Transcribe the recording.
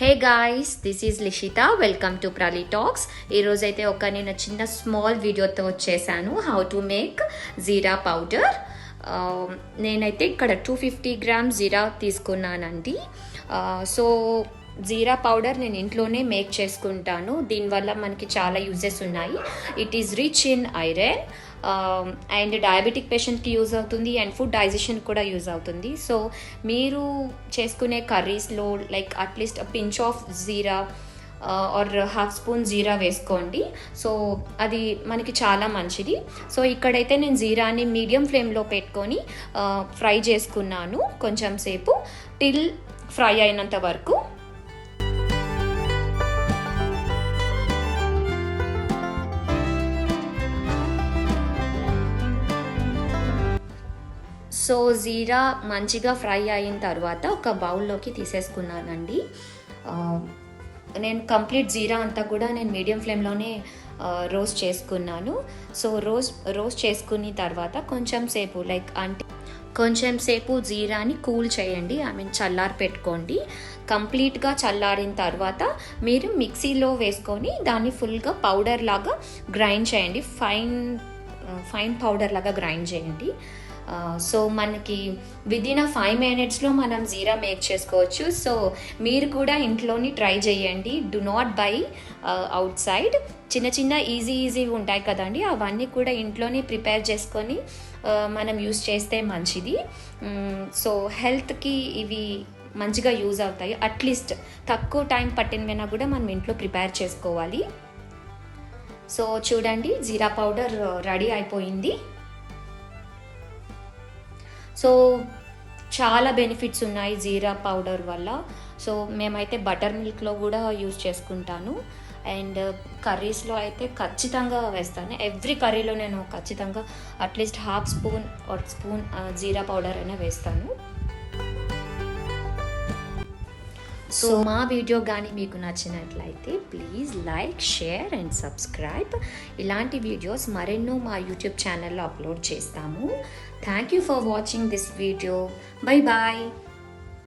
Hey guys this is Lishitha welcome to ప్రాలీ talks ఈరోజు అయితే ఒక నేను చిన్న స్మాల్ వీడియోతో వచ్చేసాను how to make jeera powder నేనైతే ఇక్కడ టూ ఫిఫ్టీ గ్రామ్ జీరా తీసుకున్నానండి. సో జీరా పౌడర్ నేను ఇంట్లోనే మేక్ చేసుకుంటాను. దీనివల్ల మనకి చాలా యూజెస్ ఉన్నాయి. It is rich in iron and diabetic పేషెంట్కి యూజ్ అవుతుంది అండ్ ఫుడ్ డైజెషన్ కూడా యూజ్ అవుతుంది. సో మీరు చేసుకునే కర్రీస్లో like at least pinch of jeera or half spoon jeera వేసుకోండి. సో అది మనకి చాలా మంచిది. సో ఇక్కడైతే నేను జీరాని మీడియం ఫ్లేమ్లో పెట్టుకొని uh, ఫ్రై చేసుకున్నాను కొంచెం సేపు టిల్ ఫ్రై అయినంత వరకు. సో జీరా మంచిగా ఫ్రై అయిన తర్వాత ఒక బౌల్లోకి తీసేసుకున్నానండి. నేను కంప్లీట్ జీరా అంతా కూడా నేను మీడియం ఫ్లేమ్లోనే రోస్ట్ చేసుకున్నాను. సో రోస్ట్ రోస్ట్ చేసుకున్న తర్వాత కొంచెం సేపు లైక్ అంటే కొంచెం సేపు జీరాని కూల్ చేయండి. ఐ మీన్ చల్లారి పెట్టుకోండి. కంప్లీట్గా చల్లారిన తర్వాత మీరు మిక్సీలో వేసుకొని దాన్ని ఫుల్గా పౌడర్ లాగా గ్రైండ్ చేయండి. ఫైన్ ఫైన్ పౌడర్ లాగా గ్రైండ్ చేయండి. సో మనకి విదిన్ అ ఫైవ్ మినిట్స్లో మనం జీరా మేక్ చేసుకోవచ్చు. సో మీరు కూడా ఇంట్లోని ట్రై చేయండి. Do not buy out side చిన్న ఈజీ ఈజీ ఉంటాయి కదండి. అవన్నీ కూడా ఇంట్లోనే ప్రిపేర్ చేసుకొని మనం యూస్ చేస్తే మంచిది. సో హెల్త్కి ఇవి మంచిగా యూజ్ అవుతాయి. అట్లీస్ట్ తక్కువ టైం పట్టినవైనా కూడా మనం ఇంట్లో ప్రిపేర్ చేసుకోవాలి. సో చూడండి జీరా పౌడర్ రెడీ అయిపోయింది. సో చాలా బెనిఫిట్స్ ఉన్నాయి జీరా పౌడర్ వల్ల. సో మేమైతే బటర్ మిల్క్లో కూడా యూజ్ చేసుకుంటాను. అండ్ కర్రీస్లో అయితే ఖచ్చితంగా వేస్తాను. ఎవ్రీ కర్రీలో నేను ఖచ్చితంగా at least half spoon or spoon jeera powder అయినా వేస్తాను. సో మా వీడియో కానీ మీకు నచ్చినట్లయితే please like share and subscribe. ఇలాంటి వీడియోస్ మరెన్నో మా యూట్యూబ్ ఛానల్లో అప్లోడ్ చేస్తాము. Thank you for watching this video bye bye